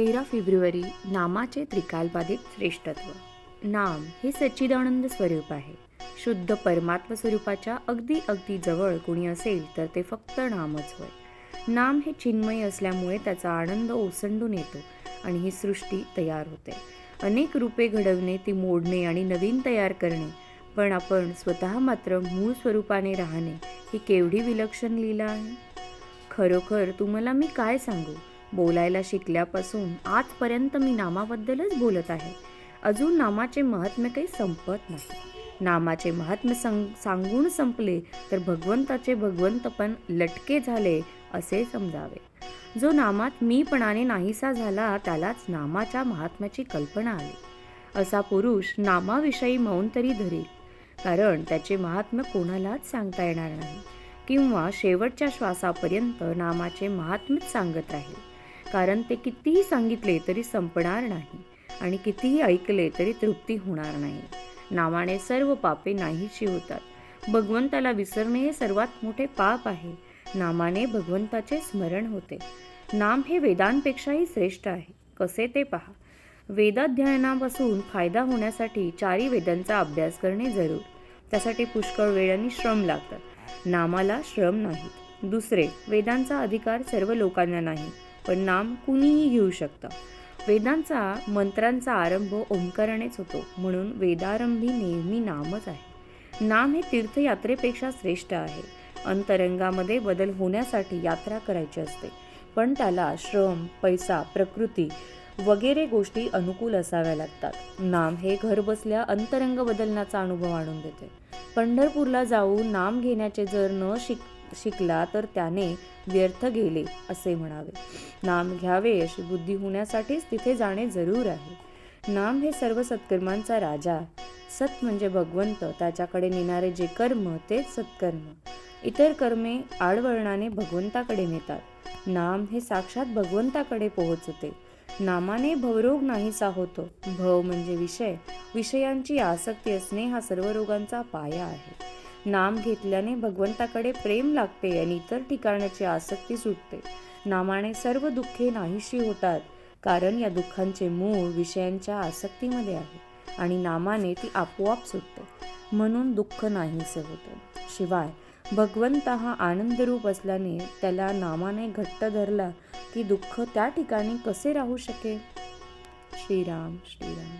तेरा फेब्रुवारी नामाचे त्रिकालबाधित श्रेष्ठत्व. नाम हे सच्चिदानंद स्वरूप आहे. शुद्ध परमात्म स्वरूपाच्या अगदी अगदी जवळ कुणी असेल तर ते फक्त नामच होय. नाम हे चिन्मय असल्यामुळे त्याचा आनंद ओसंडून येतो आणि ही सृष्टी तयार होते. अनेक रूपे घडवणे ती मोडणे आणि नवीन तयार करणे पण आपण स्वतः मात्र मूळ स्वरूपाने राहणे ही केवढी विलक्षण लीला आहे? खरोखर तुम्हाला मी काय सांगू? बोलायला शिकल्यापासून आजपर्यंत मी नामाबद्दलच बोलत आहे. अजून नामाचे महात्म्य काही संपत नाही. नामाचे महात्म्य संग सांगून संपले तर भगवंताचे भगवंतपण लटके झाले असे समजावे. जो नामात मीपणाने नाहीसा झाला त्यालाच नामाच्या महात्म्याची कल्पना आली. असा पुरुष नामाविषयी मौन तरी धरेल. कारण त्याचे महात्म्य कोणालाच सांगता येणार नाही. किंवा शेवटच्या श्वासापर्यंत नामाचे महात्म्यच सांगत राहील. कारण ते कितीही सांगितले तरी संपणार नाही आणि कितीही ऐकले तरी तृप्ती होणार नाही. नामाने सर्व पापे नाहीशी होतात. भगवंताला विसरणे हे सर्वात मोठे पाप आहे. नामाने भगवंताचे स्मरण होते. नाम हे वेदांपेक्षाही श्रेष्ठ आहे. कसे ते पहा. वेदाध्ययनापासून फायदा होण्यासाठी चारी वेदांचा अभ्यास करणे जरूर. त्यासाठी पुष्कळ वेळ आणि श्रम लागतात. नामाला श्रम नाहीत. दुसरे वेदांचा अधिकार सर्व लोकांना नाही. पण नाम कुणीही घेऊ शकतं. वेदांचा मंत्रांचा आरंभ ओंकारानेच होतो म्हणून वेदारंभी नेहमी नामच आहे. नाम हे तीर्थयात्रेपेक्षा श्रेष्ठ आहे. अंतरंगामध्ये बदल होण्यासाठी यात्रा करायची असते. पण त्याला श्रम पैसा प्रकृती वगैरे गोष्टी अनुकूल असाव्या लागतात. नाम हे घर बसल्या अंतरंग बदलण्याचा अनुभव आणून देते. पंढरपूरला जाऊन नाम घेण्याचे जर न शिक शिकला तर त्याने व्यर्थ गेले असे म्हणावे. नाम घ्यावे अशी बुद्धी होण्यासाठीच तिथे जाणे जरूर आहे. नाम हे सर्व सत्कर्मांचा राजा. सत म्हणजे भगवंत त्याच्याकडे नेणारे जे कर्म तेच सत्कर्म. इतर कर्मे आडवळणाने भगवंताकडे नेतात. नाम हे साक्षात भगवंताकडे पोहोचते. नामाने भवरोग नाहीसा होतो. भव म्हणजे विषय. विषयांची आसक्ती असणे हा सर्व रोगांचा पाया आहे. नाम घेतल्याने भगवंताकडे प्रेम लागते आणि इतर ठिकाणाची आसक्ती सुटते. नामाने सर्व दुःखे नाहीशी होतात कारण या दुःखांचे मूळ विषयांच्या आसक्तीमध्ये आहे आणि नामाने ती आपोआप सुटते. म्हणून दुःख नाहीसे होते. शिवाय भगवंत हा आनंदरूप असल्याने त्याला नामाने घट्ट धरला की दुःख त्या ठिकाणी कसे राहू शकेल? श्रीराम श्रीराम.